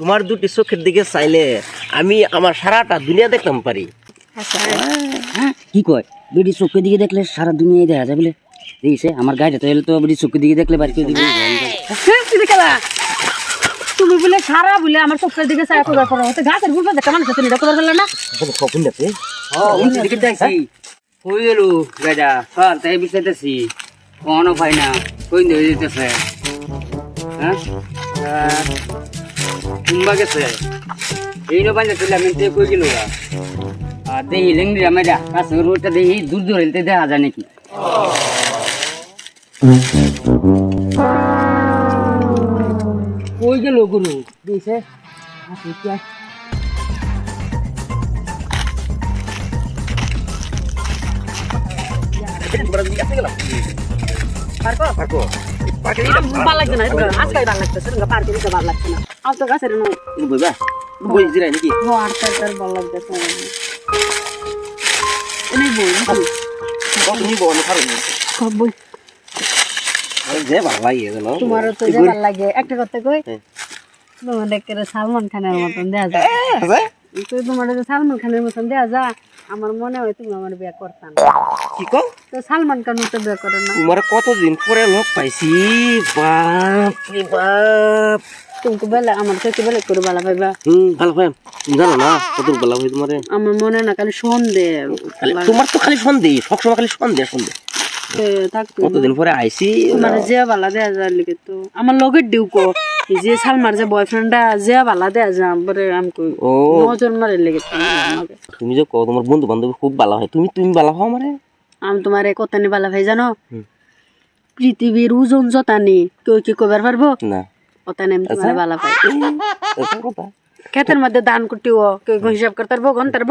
তোমার দুটি চোখের দিকে চাইলে আমি আমার সারাটা দুনিয়া দেখতাম পারি। হ্যাঁ কি কয়? বেডি চোখের দিকে দেখলে সারা দুনিয়ায় দেখা যায় বলে দেখিছে আমার গাড়িটা তো এলে তো বেডি চোখের দিকে দেখলে বাড়ি কেউ তুমি বলে সারা বলে আমার চোখের দিকে চাই পর হতে গাছেরগুলো দেখা মানুষ তুমি না? কখন দেখে? উনছি দিকে দেখছি। কই গেল? গাড়া চল তাই বিচাইতেছি কোনো পাই না কই যেতেছে? হ্যাঁ? কুম্বা গেছে। এই নো বাজে তুলে আমি কই গেল আর দেহি লেঙ্গি আমি কাছে রোডটা দেহি দূর দূর হেলতে দেখা যায় নাকি? কই গেল গুরু? দিছে? আচ্ছা ভালো লাগছে না আজকে ভালো লাগতেছে পার্কে দিতে ভালো লাগছে না। আমার তো গাছের বইবা? বই জিরাই নাকি? আর তার ভালো লাগতেছে এনে বই তুমি বল খারো সব বই। যে ভালো লাগে জানো তোমারও তো যে ভালো লাগে। একটা কথা কই? তোমার দেখতে সালমান খানের মতন দেয়া যায় তো তোমার যে সালমান খানের মতন দেয়া যায় আমার মনে হয় তুমি আমার বিয়ে করতাম কি কও? তো সালমান খান তো বিয়ে করে না। তোমার কতদিন পরে লোক পাইছি? বাপ রে বাপ। তুমি বেলা আমার থেকে বেলা করে ভালো পাইবা। হুম ভালো তুমি জানো না কত ভালো ভাই তোমারে? আমার মনে না খালি সন্দেহ তোমার তো খালি সন্দেহ সবসময় খালি সন্দেহ সন্দেহ কতদিন পরে আইছি? মানে যে ভালা দেয়া যায় লিখে তো। আমার লগের ডিউকো। যে সালমার যে বয়ফ্রেন্ডটা যে ভালা দেয়া যায় পরে আমি কই ও। নজর মারে লেগে তুমি যে কও তোমার বন্ধু বান্ধব খুব ভালো হয় তুমি তুমি ভালো হও মানে আমি তোমার কথা নিয়ে ভালা ভাই জানো। পৃথিবীর ওজন যতা নি কেউ কি কবার পারব? না। কথা আমি তোমার ভালা কথা। ক্ষেতের মধ্যে দান করতেও কেউ কি হিসাব করতে পারব পারব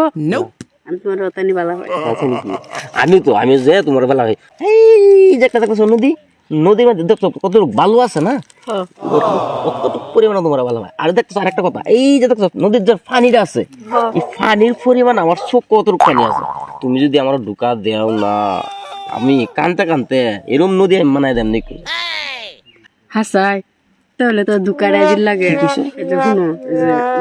আমি তোমার নিয়ে ভালা আছে নাকি? আমি তো আমি যে তোমার ভালো হয় এই যে একটা দেখছ নদী নদীর মধ্যে দেখছ কত বালু আছে না? কতটুকু পরিমাণে তোমার ভালো হয়। আর দেখছ আরেকটা কথা এই যে দেখছ নদীর যে পানিটা আছে এই পানির পরিমাণ আমার চোখ কতটুকু পানি আছে। তুমি যদি আমার ঢুকা দেও না আমি কানতে কানতে এরম নদী মানায় দেন নাকি? হাসাই তাহলে তো দুকারে দিন লাগে। এই শুনো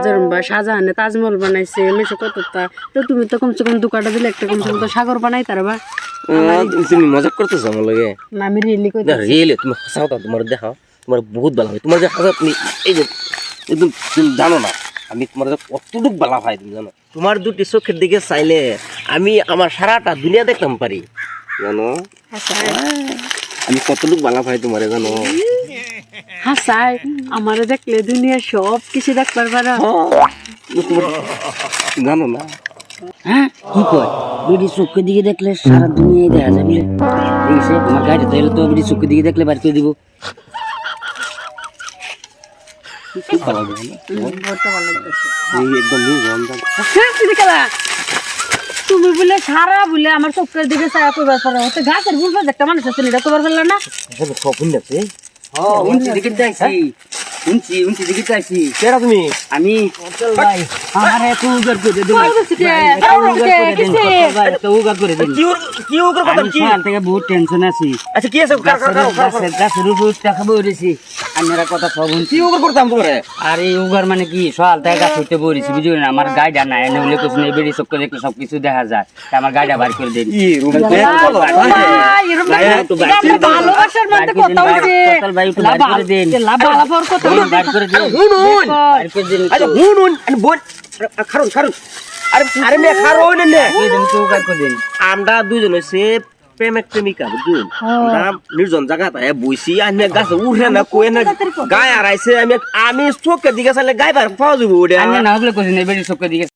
যেরকম বা শাহজাহানে তাজমহল বানাইছে মেসে কত তা তুমি তো কমসে কম দুকাটা দিলে একটা কমসে কম তো সাগর বানাই তার বা। তুমি মজা করতেছো আমার লগে? না আমি রিয়েলি কই না রিয়েলি তুমি হাসাও তা তোমার দেখাও তোমার বহুত ভালো হয়। তোমার যে হাসা তুমি এই যে একদম তুমি জানো না আমি তোমার কতটুক ভালো হয় তুমি জানো। তোমার দুটি চোখের দিকে চাইলে আমি আমার সারাটা দুনিয়া দেখতাম পারি। জানো? আমি কতটুক ভালো হয় তোমারে জানো? হাসাই আমারে দেখলে দুনিয়া সব কিছু দেখবার পারো। জানো না। হ্যাঁ কি কয়? বেডি চোখের দিকে দেখলে সারা দুনিয়ায় দেখা যায় বলে। দেখিছে আমার গাড়িটা তো এলে তো বেডি চোখের দিকে দেখলে বাড়ি কেউ দিব। জানো। তুমি বলে সারা বলে আমার চোখের দিকে ছায়া করবার পরে। গাছেরগুলো একটা মানুষ আছে এটা করবার পারল না। স্বপ্ন দিকে দিকে কেরা তুমি? আমি করে আরে উগার করে? উগার করে কি কি কথা কি? থেকে বহুত টেনশন আছি। আচ্ছা কি আছে? কার- কার- কার- কার- টাকা বইরেছি কথা সব করতাম আর এই উগার মানে কি? সকাল থেকে গাছ উঠতে বইরেছি বুঝলি না? আমার গাড়িটা নাই এনে বলে কিছু নেই বেরিয়ে সব কিছু দেখা যায়। আমার গাড়িটা বার করে দিন। ভালোবাসার মধ্যে কথা একটু লাভ লাভর কথা হুনুন দিন। আচ্ছা হুনুন আরে বোন খারুন খারুন। আরে আরে মে খারুন নে দিন উগার করে দিন। আমরা দুজন হইছে প্রেমিক প্রেমিকা বুঝুন? আমরা নির্জন জায়গা তাই বইছি আমি গাছ উঠে না কই না গায়ে আড়াইছে আমি আমি চোখের দিকে চাইলে গায়ে পাওয়া যাব ওটা আমি না হলে দিকে